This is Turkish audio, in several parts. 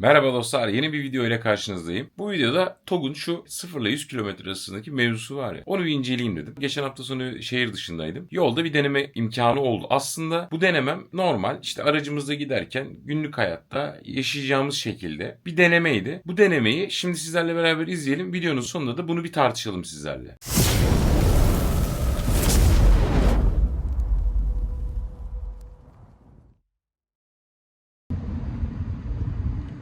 Merhaba dostlar, yeni bir video ile karşınızdayım. Bu videoda TOG'un şu 0 ile 100 km arasındaki mevzusu var ya, onu bir inceleyeyim dedim. Geçen hafta sonu şehir dışındaydım. Yolda bir deneme imkanı oldu. Aslında bu denemem normal, işte aracımızda giderken günlük hayatta yaşayacağımız şekilde bir denemeydi. Bu denemeyi şimdi sizlerle beraber izleyelim. Videonun sonunda da bunu bir tartışalım sizlerle.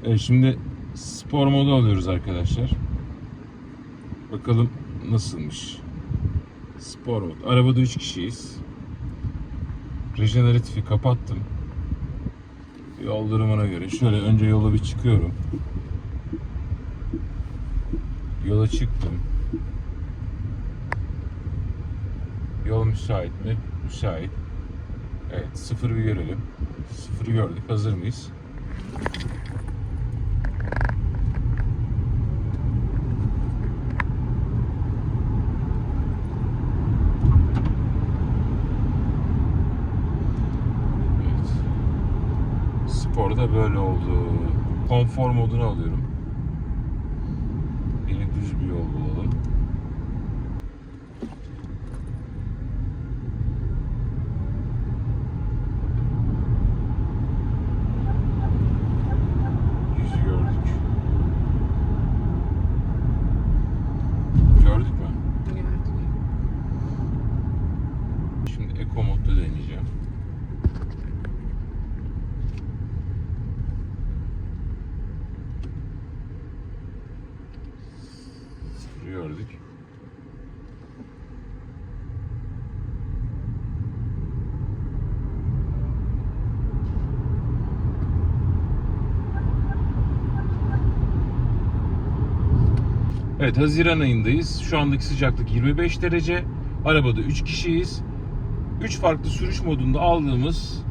Evet, şimdi spor modu alıyoruz arkadaşlar. Bakalım nasılmış. Spor mod. Arabada 3 kişiyiz. Rejeneratifi kapattım. Yol durumuna göre şöyle önce yola bir çıkıyorum. Yola çıktım. Yol müsait mi? Müsait. Evet, sıfır bir görelim. Sıfırı gördük. Hazır mıyız? Evet. Sporda böyle oldu. Konfor modunu alıyorum. Yine düz bir yol bulalım. Yüzü gördük. Gördük mü? Şimdi Eco modda deneyeceğim. Sıfırı gördük. Evet Haziran ayındayız. Şu andaki sıcaklık 25 derece. Arabada 3 kişiyiz. 3 farklı sürüş modunda aldığımız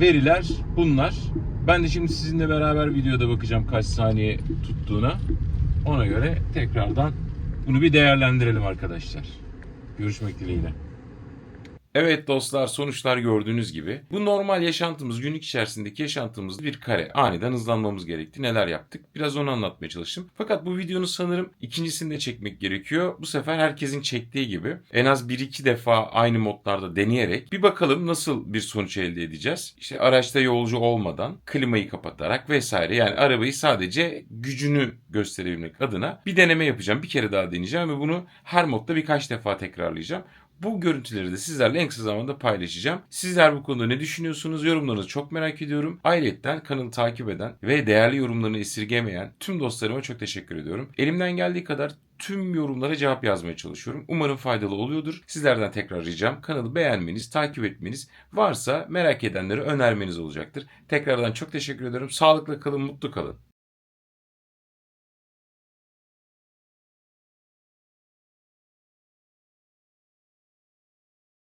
veriler bunlar. Ben de şimdi sizinle beraber videoda bakacağım kaç saniye tuttuğuna. Ona göre tekrardan bunu bir değerlendirelim arkadaşlar. Görüşmek dileğiyle. Evet dostlar sonuçlar gördüğünüz gibi. Bu normal yaşantımız, günlük içerisindeki yaşantımız bir kare. Aniden hızlanmamız gerekti. Neler yaptık? Biraz onu anlatmaya çalıştım. Fakat bu videonun sanırım ikincisini de çekmek gerekiyor. Bu sefer herkesin çektiği gibi en az 1-2 defa aynı modlarda deneyerek bir bakalım nasıl bir sonuç elde edeceğiz. İşte araçta yolcu olmadan, klimayı kapatarak vesaire. Yani arabayı sadece gücünü gösterebilmek adına bir deneme yapacağım. Bir kere daha deneyeceğim ve bunu her modda birkaç defa tekrarlayacağım. Bu görüntüleri de sizlerle en kısa zamanda paylaşacağım. Sizler bu konuda ne düşünüyorsunuz? Yorumlarınızı çok merak ediyorum. Ayrıca kanalı takip eden ve değerli yorumlarını esirgemeyen tüm dostlarıma çok teşekkür ediyorum. Elimden geldiği kadar tüm yorumlara cevap yazmaya çalışıyorum. Umarım faydalı oluyordur. Sizlerden tekrar ricam kanalı beğenmeniz, takip etmeniz, varsa merak edenlere önermeniz olacaktır. Tekrardan çok teşekkür ederim. Sağlıkla kalın, mutlu kalın.